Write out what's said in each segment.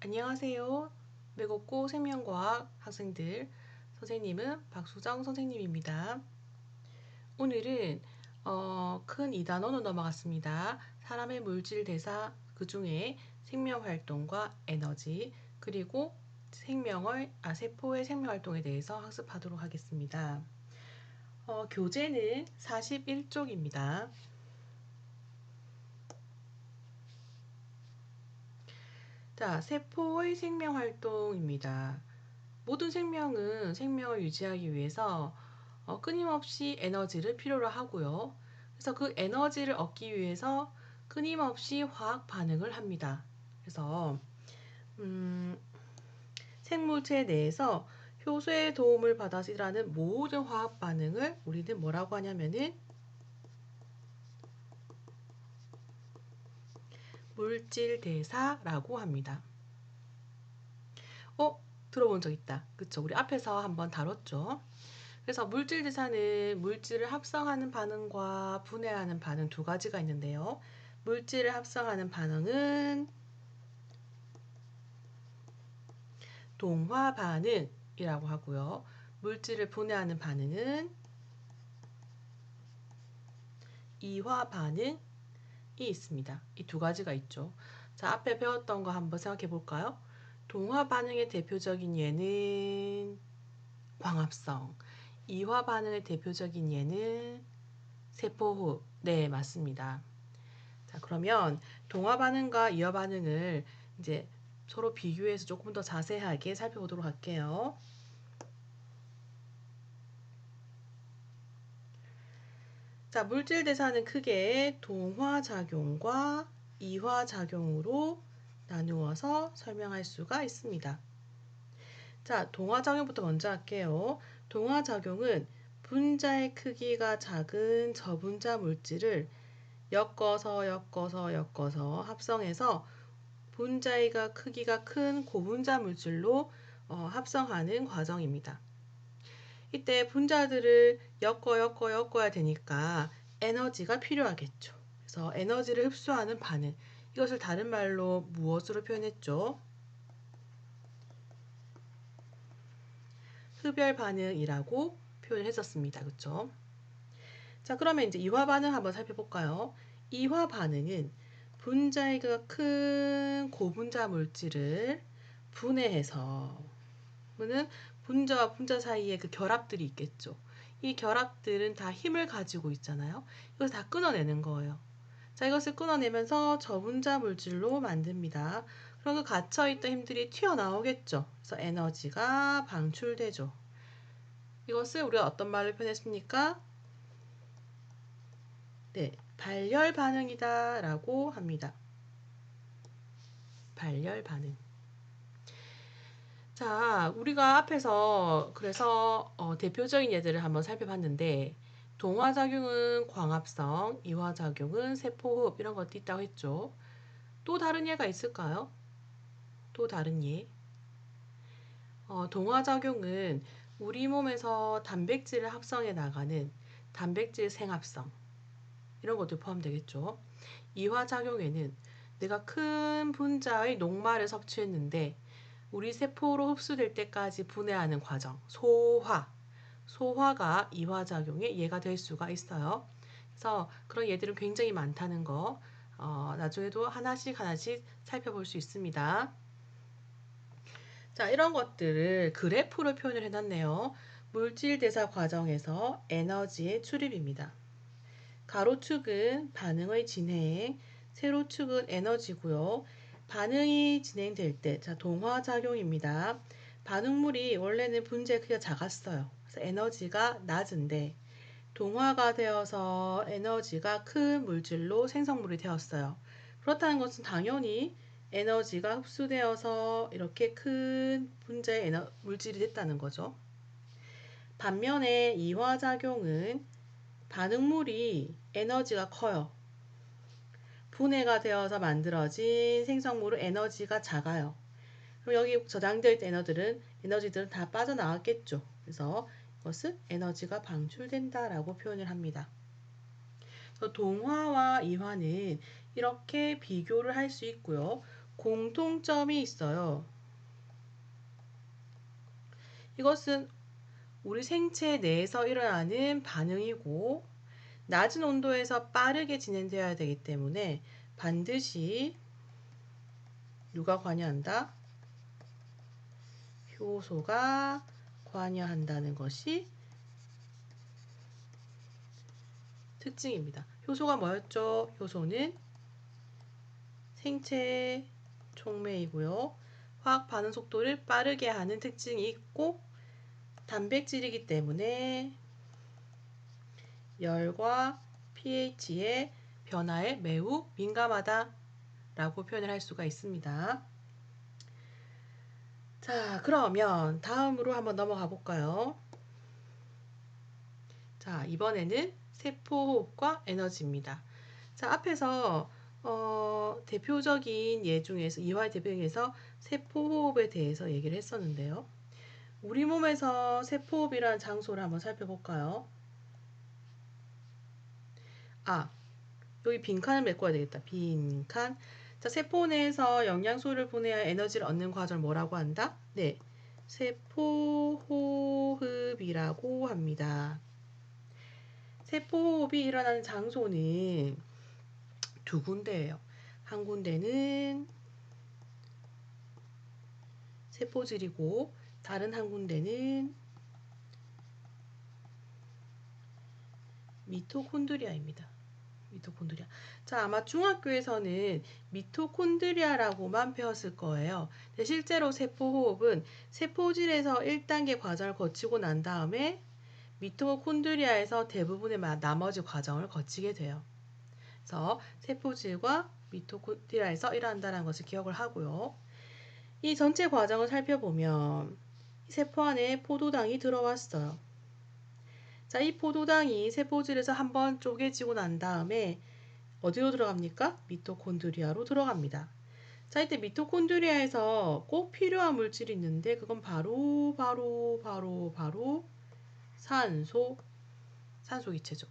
안녕하세요. 매곡고 생명과학 학생들 선생님은 박수정 선생님입니다. 오늘은 어, 큰 2단원으로 넘어갔습니다. 사람의 물질 대사 그 중에 생명 활동과 에너지 그리고 생명을 아 세포의 생명 활동에 대해서 학습하도록 하겠습니다. 어, 교재는 41쪽입니다. 자, 세포의 생명 활동입니다. 모든 생명은 생명을 유지하기 위해서 어, 끊임없이 에너지를 필요로 하고요. 그래서 그 에너지를 얻기 위해서 끊임없이 화학 반응을 합니다. 그래서 음, 생물체 내에서 효소의 도움을 받아서 일하는 모든 화학 반응을 우리는 뭐라고 하냐면은 물질 대사라고 합니다. 어? 들어본 적 있다. 그쵸? 우리 앞에서 한번 다뤘죠. 그래서 물질 대사는 물질을 합성하는 반응과 분해하는 반응 두 가지가 있는데요. 물질을 합성하는 반응은 동화 반응이라고 하고요. 물질을 분해하는 반응은 이화 반응 이 있습니다. 이 두 가지가 있죠. 자, 앞에 배웠던 거 한번 생각해 볼까요? 동화 반응의 대표적인 예는 광합성, 이화 반응의 대표적인 예는 세포호흡. 네, 맞습니다. 자, 그러면 동화 반응과 이화 반응을 이제 서로 비교해서 조금 더 자세하게 살펴보도록 할게요. 자, 물질 대사는 크게 동화작용과 이화작용으로 나누어서 설명할 수가 있습니다. 자, 동화작용부터 먼저 할게요. 동화작용은 분자의 크기가 작은 저분자 물질을 엮어서 엮어서 엮어서 합성해서 분자의가 크기가 큰 고분자 물질로 어, 합성하는 과정입니다. 이때 분자들을 엮어 엮어 엮어야 되니까 에너지가 필요하겠죠. 그래서 에너지를 흡수하는 반응. 이것을 다른 말로 무엇으로 표현했죠? 흡열 반응이라고 표현했었습니다. 그렇죠? 자, 그러면 이제 이화 반응 한번 살펴볼까요? 이화 반응은 분자가 큰 고분자 물질을 분해해서 는 분자와 분자 사이에 그 결합들이 있겠죠. 이 결합들은 다 힘을 가지고 있잖아요. 이걸 다 끊어내는 거예요. 자, 이것을 끊어내면서 저분자 물질로 만듭니다. 그럼 그 갇혀있던 힘들이 튀어나오겠죠. 그래서 에너지가 방출되죠. 이것을 우리가 어떤 말로 표현했습니까? 네, 발열 반응이다 라고 합니다. 발열 반응. 자, 우리가 앞에서 그래서 어, 대표적인 예들을 한번 살펴봤는데 동화작용은 광합성, 이화작용은 세포흡 이런 것도 있다고 했죠. 또 다른 예가 있을까요? 또 다른 예. 어, 동화작용은 우리 몸에서 단백질을 합성해 나가는 단백질 생합성 이런 것도 포함되겠죠. 이화작용에는 내가 큰 분자의 녹말을 섭취했는데 우리 세포로 흡수될 때까지 분해하는 과정, 소화. 소화가 이화작용의 예가 될 수가 있어요. 그래서 그런 예들은 굉장히 많다는 거, 어, 나중에도 하나씩 하나씩 살펴볼 수 있습니다. 자, 이런 것들을 그래프로 표현을 해놨네요. 물질 대사 과정에서 에너지의 출입입니다. 가로축은 반응의 진행, 세로축은 에너지고요. 반응이 진행될 때, 자, 동화작용입니다. 반응물이 원래는 분자의 크기가 작았어요. 그래서 에너지가 낮은데, 동화가 되어서 에너지가 큰 물질로 생성물이 되었어요. 그렇다는 것은 당연히 에너지가 흡수되어서 이렇게 큰 분자의 에너, 물질이 됐다는 거죠. 반면에 이화작용은 반응물이 에너지가 커요. 분해가 되어서 만들어진 생성물은 에너지가 작아요. 그럼 여기 저장되어 에너들은 에너지들은 다 빠져나왔겠죠. 그래서 이것은 에너지가 방출된다라고 표현을 합니다. 동화와 이화는 이렇게 비교를 할 수 있고요. 공통점이 있어요. 이것은 우리 생체 내에서 일어나는 반응이고 낮은 온도에서 빠르게 진행되어야 되기 때문에 반드시 누가 관여한다? 효소가 관여한다는 것이 특징입니다. 효소가 뭐였죠? 효소는 생체 촉매이고요. 화학 반응 속도를 빠르게 하는 특징이 있고 단백질이기 때문에 열과 pH의 변화에 매우 민감하다 라고 표현을 할 수가 있습니다. 자, 그러면 다음으로 한번 넘어가 볼까요? 자, 이번에는 세포호흡과 에너지입니다. 자, 앞에서 어, 대표적인 예 중에서 이화의 대표에서 세포호흡에 대해서 얘기를 했었는데요. 우리 몸에서 세포호흡이라는 장소를 한번 살펴볼까요? 아, 여기 빈칸을 메꿔야 되겠다. 빈칸. 자, 세포 내에서 영양소를 보내야 에너지를 얻는 과정을 뭐라고 한다? 네. 세포호흡이라고 합니다. 세포호흡이 일어나는 장소는 두 군데예요. 한 군데는 세포질이고 다른 한 군데는 미토콘드리아입니다. 미토콘드리아. 자, 아마 중학교에서는 미토콘드리아라고만 배웠을 거예요. 근데 실제로 세포호흡은 세포질에서 1단계 과정을 거치고 난 다음에 미토콘드리아에서 대부분의 마- 나머지 과정을 거치게 돼요. 그래서 세포질과 미토콘드리아에서 일어난다는 것을 기억을 하고요. 이 전체 과정을 살펴보면 이 세포 안에 포도당이 들어왔어요. 자, 이 포도당이 세포질에서 한번 쪼개지고 난 다음에 어디로 들어갑니까? 미토콘드리아로 들어갑니다. 자, 이때 미토콘드리아에서 꼭 필요한 물질이 있는데 그건 바로 바로 바로 바로 산소 산소 기체죠.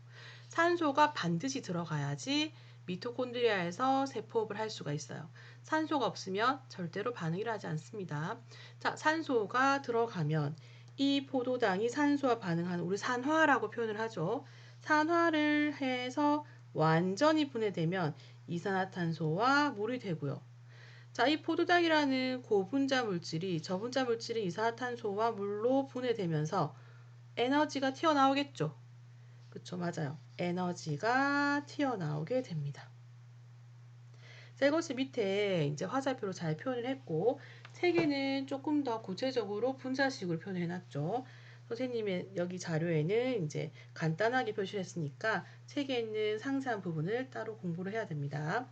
산소가 반드시 들어가야지 미토콘드리아에서 세포호흡을 할 수가 있어요. 산소가 없으면 절대로 반응을 하지 않습니다. 자, 산소가 들어가면 이 포도당이 산소와 반응하는 우리 산화라고 표현을 하죠. 산화를 해서 완전히 분해되면 이산화탄소와 물이 되고요. 자, 이 포도당이라는 고분자 물질이 저분자 물질인 이산화탄소와 물로 분해되면서 에너지가 튀어나오겠죠. 그쵸, 맞아요. 에너지가 튀어나오게 됩니다. 자, 이것이 밑에 이제 화살표로 잘 표현을 했고, 책에는 조금 더 구체적으로 분자식으로 표현을 해놨죠. 선생님의 여기 자료에는 이제 간단하게 표시를 했으니까 책에 있는 상세한 부분을 따로 공부를 해야 됩니다.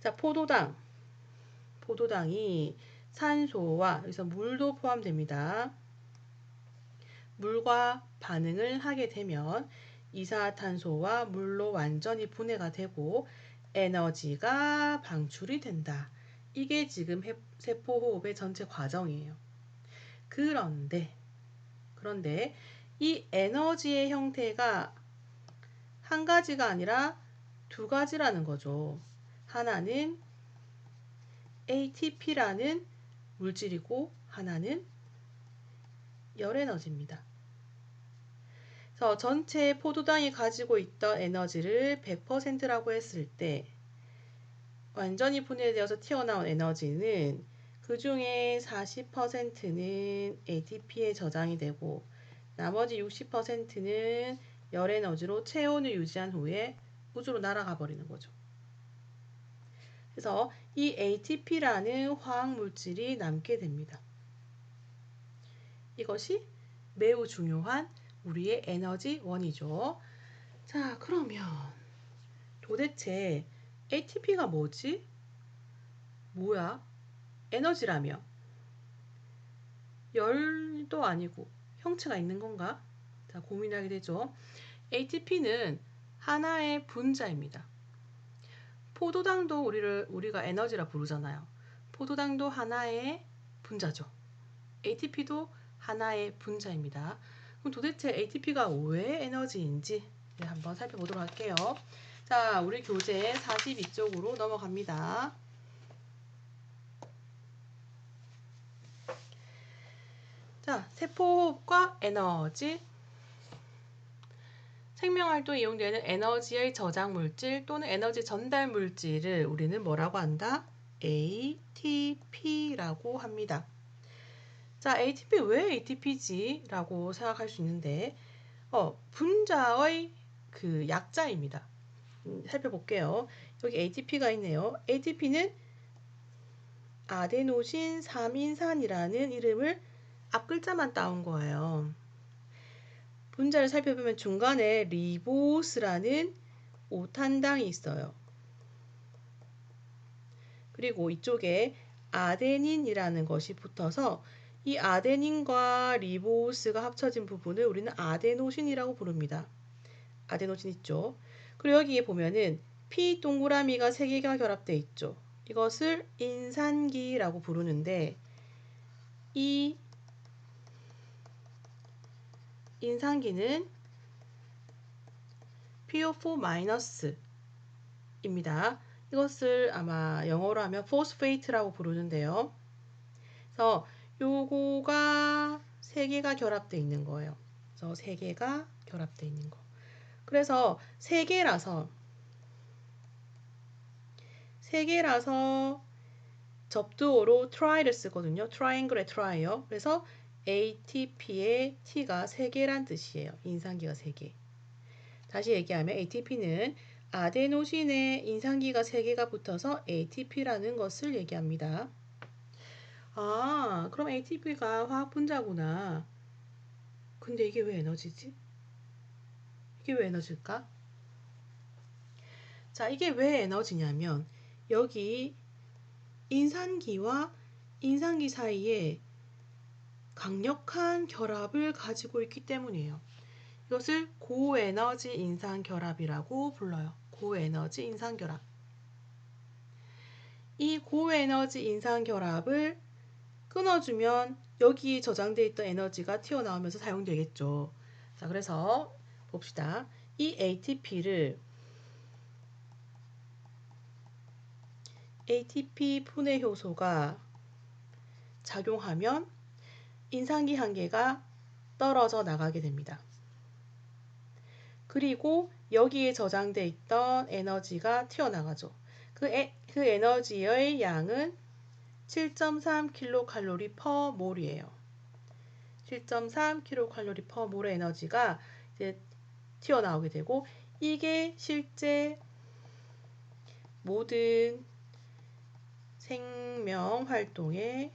자, 포도당. 포도당이 산소와 여기서 물도 포함됩니다. 물과 반응을 하게 되면 이산화탄소와 물로 완전히 분해가 되고 에너지가 방출이 된다. 이게 지금 세포호흡의 전체 과정이에요. 그런데 그런데 이 에너지의 형태가 한 가지가 아니라 두 가지라는 거죠. 하나는 ATP라는 물질이고 하나는 열 에너지입니다. 그래서 전체 포도당이 가지고 있던 에너지를 100%라고 했을 때 완전히 분해되어서 튀어나온 에너지는 그 중에 40%는 ATP에 저장이 되고 나머지 60%는 열 에너지로 체온을 유지한 후에 우주로 날아가 버리는 거죠. 그래서 이 ATP라는 화학 물질이 남게 됩니다. 이것이 매우 중요한 우리의 에너지 원이죠. 자, 그러면 도대체 ATP가 뭐지? 뭐야? 에너지라며? 열도 아니고 형체가 있는 건가? 자, 고민하게 되죠. ATP는 하나의 분자입니다. 포도당도 우리를 우리가 에너지라 부르잖아요. 포도당도 하나의 분자죠. ATP도 하나의 분자입니다. 그럼 도대체 ATP가 왜 에너지인지 네, 한번 살펴보도록 할게요. 자, 우리 교재 42쪽으로 넘어갑니다. 자, 세포호흡과 에너지, 생명활동 이용되는 에너지의 저장 물질 또는 에너지 전달 물질을 우리는 뭐라고 한다? ATP라고 합니다. 자, ATP 왜 ATP지라고 생각할 수 있는데, 어, 분자의 그 약자입니다. 음, 살펴볼게요. 여기 ATP가 있네요. ATP는 아데노신 3인산이라는 이름을 앞 글자만 따온 거예요. 분자를 살펴보면 중간에 리보스라는 오탄당이 있어요. 그리고 이쪽에 아데닌이라는 것이 붙어서 이 아데닌과 리보스가 합쳐진 부분을 우리는 아데노신이라고 부릅니다. 아데노신 있죠. 그리고 여기에 보면은 P 동그라미가 세 개가 결합되어 있죠. 이것을 인산기라고 부르는데 이 인산기는 PO4-입니다. 이것을 아마 영어로 하면 포스페이트라고 부르는데요. 그래서 요거가 세 개가 결합되어 있는 거예요. 그래서 세 개가 결합되어 있는 거. 그래서 세 개라서 세 개라서 접두어로 try를 쓰거든요. triangle의 try요. 그래서 ATP의 T가 세 개란 뜻이에요. 인산기가 세 개. 다시 얘기하면 ATP는 아데노신에 인산기가 세 개가 붙어서 ATP라는 것을 얘기합니다. 아, 그럼 ATP가 화학 분자구나. 근데 이게 왜 에너지지? 이게 왜 에너지일까? 자, 이게 왜 에너지냐면 여기 인산기와 인산기 사이에 강력한 결합을 가지고 있기 때문이에요. 이것을 고에너지 인산 결합이라고 불러요. 고에너지 인산 결합. 이 고에너지 인산 결합을 끊어주면 여기 저장되어 있던 에너지가 튀어나오면서 사용되겠죠. 자, 그래서 봅시다. 이 ATP를 ATP 분해 효소가 작용하면 인상기 한계가 떨어져 나가게 됩니다. 그리고 여기에 저장돼 있던 에너지가 튀어나가죠. 그, 에, 그 에너지의 양은 7.3kcal per 몰이에요. 7.3kcal per 몰의 에너지가 이제 튀어나오게 되고 이게 실제 모든 생명 활동에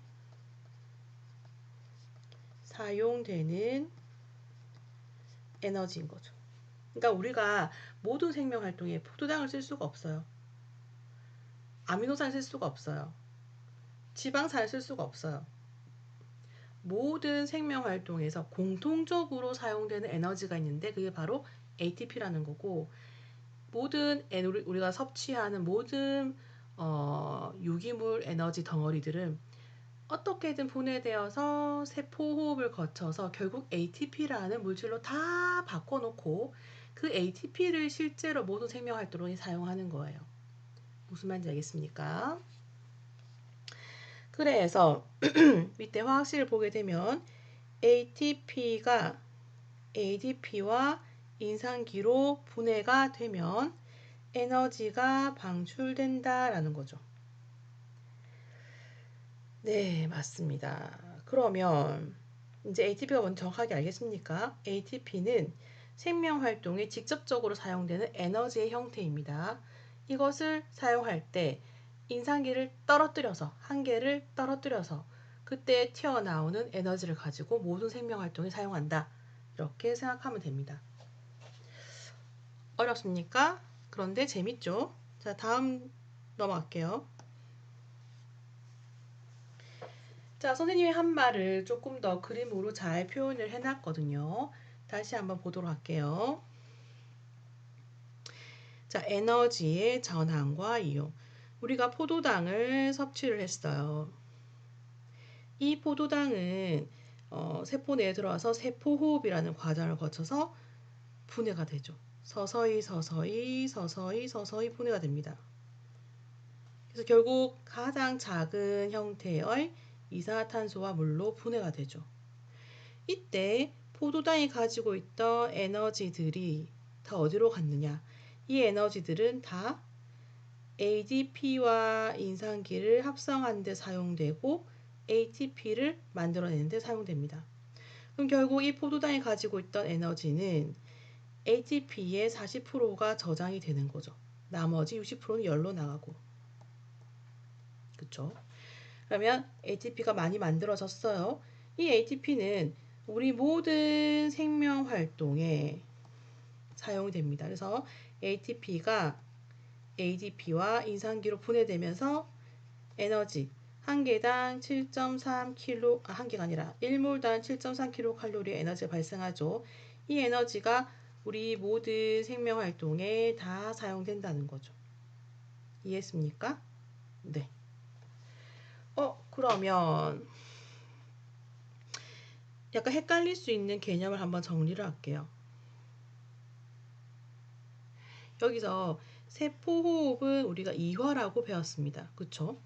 사용되는 에너지인 거죠. 그러니까 우리가 모든 생명 활동에 포도당을 쓸 수가 없어요. 아미노산을 쓸 수가 없어요. 지방산을 쓸 수가 없어요. 모든 생명 활동에서 공통적으로 사용되는 에너지가 있는데 그게 바로 ATP라는 거고 모든 우리가 섭취하는 모든 어, 유기물 에너지 덩어리들은 어떻게든 분해되어서 세포 호흡을 거쳐서 결국 ATP라는 물질로 다 바꿔놓고 그 ATP를 실제로 모든 생명 활동에 사용하는 거예요. 무슨 말인지 알겠습니까? 그래서 밑에 화학식을 보게 되면 ATP가 ADP와 인산기로 분해가 되면 에너지가 방출된다라는 거죠. 네, 맞습니다. 그러면 이제 ATP가 뭔지 정확하게 알겠습니까? ATP는 생명 활동에 직접적으로 사용되는 에너지의 형태입니다. 이것을 사용할 때 인산기를 떨어뜨려서 한계를 떨어뜨려서 그때 튀어나오는 에너지를 가지고 모든 생명 활동에 사용한다. 이렇게 생각하면 됩니다. 어렵습니까? 그런데 재밌죠? 자, 다음 넘어갈게요. 자, 선생님이 한 말을 조금 더 그림으로 잘 표현을 해놨거든요. 다시 한번 보도록 할게요. 자, 에너지의 전환과 이용. 우리가 포도당을 섭취를 했어요. 이 포도당은 어, 세포 내에 들어와서 세포호흡이라는 과정을 거쳐서 분해가 되죠. 서서히 서서히 서서히 서서히 분해가 됩니다. 그래서 결국 가장 작은 형태의 이산화탄소와 물로 분해가 되죠. 이때 포도당이 가지고 있던 에너지들이 다 어디로 갔느냐? 이 에너지들은 다 ADP와 인산기를 합성하는 데 사용되고 ATP를 만들어내는 데 사용됩니다. 그럼 결국 이 포도당이 가지고 있던 에너지는 ATP의 40%가 저장이 되는 거죠. 나머지 60%는 열로 나가고. 그쵸? 그러면 ATP가 많이 만들어졌어요. 이 ATP는 우리 모든 생명 활동에 사용이 됩니다. 그래서 ATP가 ADP와 인산기로 분해되면서 에너지 한 개당 7.3kg 아, 한 개가 아니라 1몰당 7.3kcal의 에너지가 발생하죠. 이 에너지가 우리 모든 생명 활동에 다 사용된다는 거죠. 이해했습니까? 네. 어, 그러면 약간 헷갈릴 수 있는 개념을 한번 정리를 할게요. 여기서 세포호흡은 우리가 이화라고 배웠습니다. 그쵸?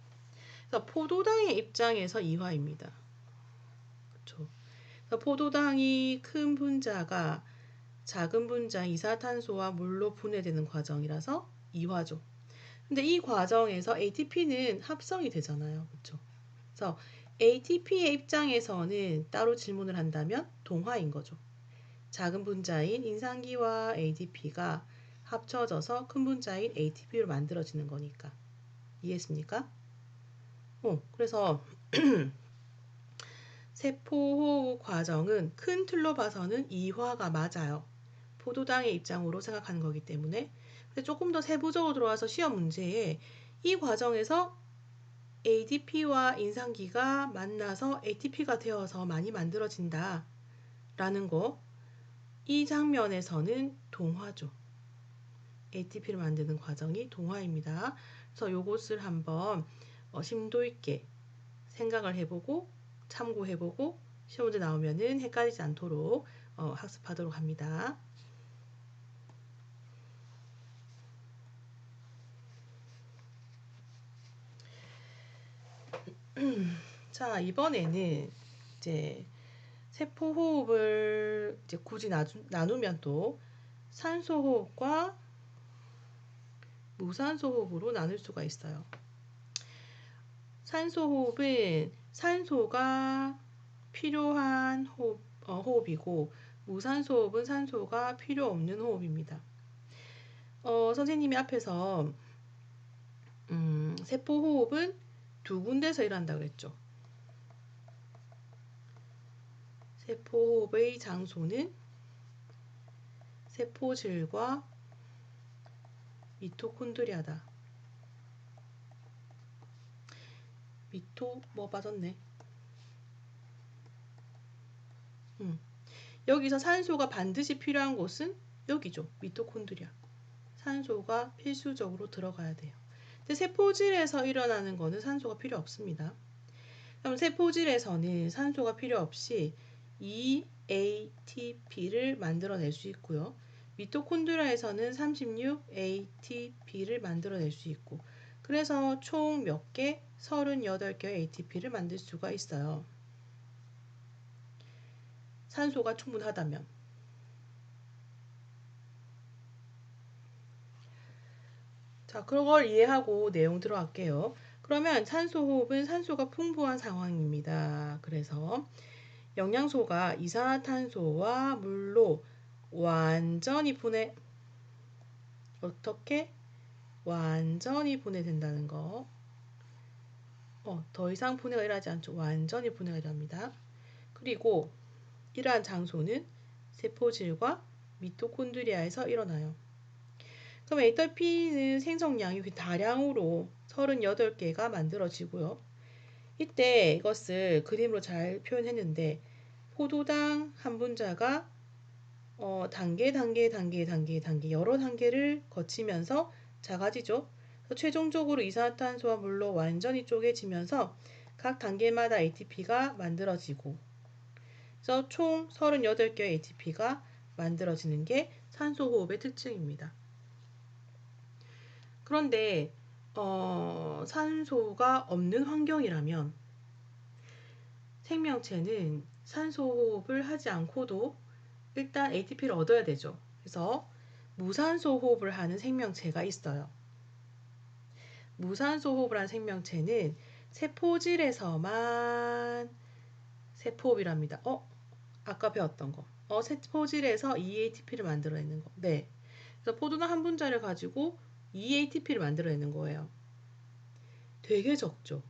그래서 포도당의 입장에서 이화입니다. 그쵸? 포도당이 큰 분자가 작은 분자 이산탄소와 물로 분해되는 과정이라서 이화죠. 근데 이 과정에서 ATP는 합성이 되잖아요. 그렇죠? 그래서 ATP의 입장에서는 따로 질문을 한다면 동화인 거죠. 작은 분자인 인산기와 ADP가 합쳐져서 큰 분자인 ATP로 만들어지는 거니까. 이해했습니까? 어, 그래서 세포호흡 과정은 큰 틀로 봐서는 이화가 맞아요. 포도당의 입장으로 생각하는 거기 때문에 조금 더 세부적으로 들어와서 시험 문제에 이 과정에서 ADP와 인산기가 만나서 ATP가 되어서 많이 만들어진다 라는 거 이 장면에서는 동화죠. ATP를 만드는 과정이 동화입니다. 그래서 이것을 한번 어, 심도 있게 생각을 해보고 참고해보고 시험 문제 나오면은 헷갈리지 않도록 어, 학습하도록 합니다. 자, 이번에는 이제 세포 호흡을 이제 굳이 나누 면 또 산소 호흡과 무산소 호흡으로 나눌 수가 있어요. 산소 호흡은 산소가 필요한 호흡, 어, 호흡이고 무산소 호흡은 산소가 필요 없는 호흡입니다. 어, 선생님이 앞에서 음, 세포 호흡은 두 군데서 일한다 그랬죠. 세포 호흡의 장소는 세포질과 미토콘드리아다. 미토 뭐 빠졌네. 음. 여기서 산소가 반드시 필요한 곳은 여기죠. 미토콘드리아. 산소가 필수적으로 들어가야 돼요. 근데 세포질에서 일어나는 거는 산소가 필요 없습니다. 그럼 세포질에서는 산소가 필요 없이 EATP를 만들어낼 수 있고요. 미토콘드리아에서는 36ATP를 만들어낼 수 있고 그래서 총 몇 개? 38개의 ATP를 만들 수가 있어요. 산소가 충분하다면 자, 그런 걸 이해하고 내용 들어갈게요. 그러면 산소 호흡은 산소가 풍부한 상황입니다. 그래서 영양소가 이산화탄소와 물로 완전히 분해 어떻게 완전히 분해된다는 거. 어, 더 이상 분해가 일어나지 않죠. 완전히 분해가 일어납니다. 그리고 이러한 장소는 세포질과 미토콘드리아에서 일어나요. 그럼 ATP는 생성량이 다량으로 38개가 만들어지고요. 이때 이것을 그림으로 잘 표현했는데 포도당 한 분자가 어, 단계 단계 단계 단계 단계 여러 단계를 거치면서 작아지죠. 최종적으로 이산화탄소와 물로 완전히 쪼개지면서 각 단계마다 ATP가 만들어지고 그래서 총 38개의 ATP가 만들어지는 게 산소 호흡의 특징입니다. 그런데 어, 산소가 없는 환경이라면 생명체는 산소 호흡을 하지 않고도 일단 ATP를 얻어야 되죠. 그래서 무산소 호흡을 하는 생명체가 있어요. 무산소 호흡을 하는 생명체는 세포질에서만 세포호흡이랍니다. 어? 아까 배웠던 거. 어, 세포질에서 EATP를 만들어내는 거. 네. 그래서 포도당 한 분자를 가지고 EATP를 만들어내는 거예요. 되게 적죠.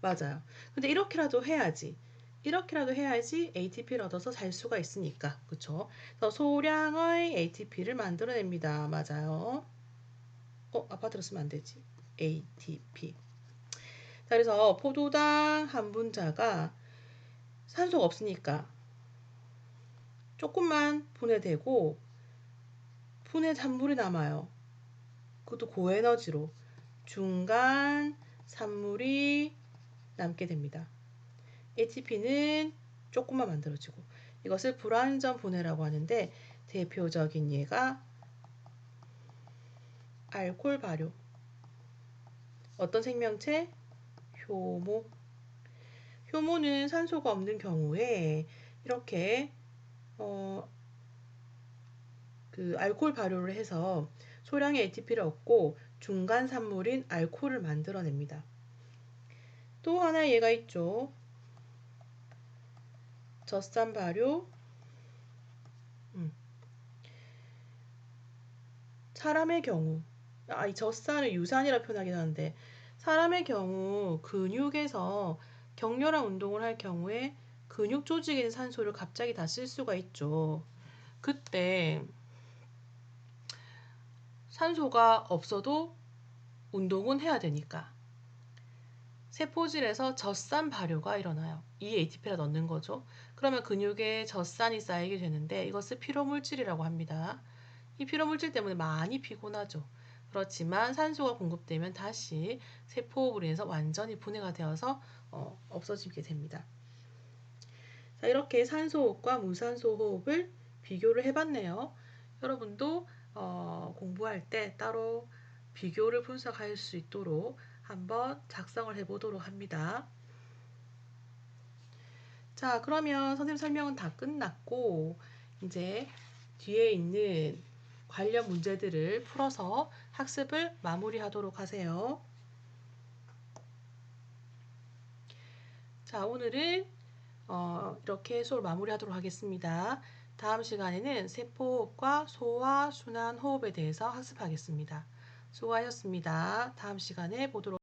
맞아요. 근데 이렇게라도 해야지. 이렇게라도 해야지 ATP를 얻어서 살 수가 있으니까. 그쵸? 그래서 소량의 ATP를 만들어냅니다. 맞아요. 어, 아파트로 쓰면 안 되지. ATP. 자, 그래서 포도당 한 분자가 산소가 없으니까 조금만 분해되고 분해 산물이 남아요. 그것도 고에너지로 중간 산물이 남게 됩니다. ATP는 조금만 만들어지고 이것을 불완전 분해라고 하는데 대표적인 예가 알코올 발효 어떤 생명체? 효모 효모는 산소가 없는 경우에 이렇게 어, 그 알코올 발효를 해서 소량의 ATP를 얻고 중간 산물인 알코올을 만들어냅니다. 또 하나의 예가 있죠. 젖산 발효. 음. 사람의 경우, 아, 이 젖산을 유산이라 표현하긴 하는데, 사람의 경우 근육에서 격렬한 운동을 할 경우에 근육 조직에 있는 산소를 갑자기 다 쓸 수가 있죠. 그때 산소가 없어도 운동은 해야 되니까 세포질에서 젖산 발효가 일어나요. 이 ATP를 넣는 거죠. 그러면 근육에 젖산이 쌓이게 되는데 이것을 피로물질이라고 합니다. 이 피로물질 때문에 많이 피곤하죠. 그렇지만 산소가 공급되면 다시 세포호흡으로 인해서 완전히 분해가 되어서 어, 없어지게 됩니다. 자, 이렇게 산소 호흡과 무산소 호흡을 비교를 해봤네요. 여러분도 어, 공부할 때 따로 비교를 분석할 수 있도록 한번 작성을 해 보도록 합니다. 자, 그러면 선생님 설명은 다 끝났고, 이제 뒤에 있는 관련 문제들을 풀어서 학습을 마무리하도록 하세요. 자, 오늘은 어, 이렇게 수업을 마무리하도록 하겠습니다. 다음 시간에는 세포호흡과 소화, 순환, 호흡에 대해서 학습하겠습니다. 수고하셨습니다. 다음 시간에 보도록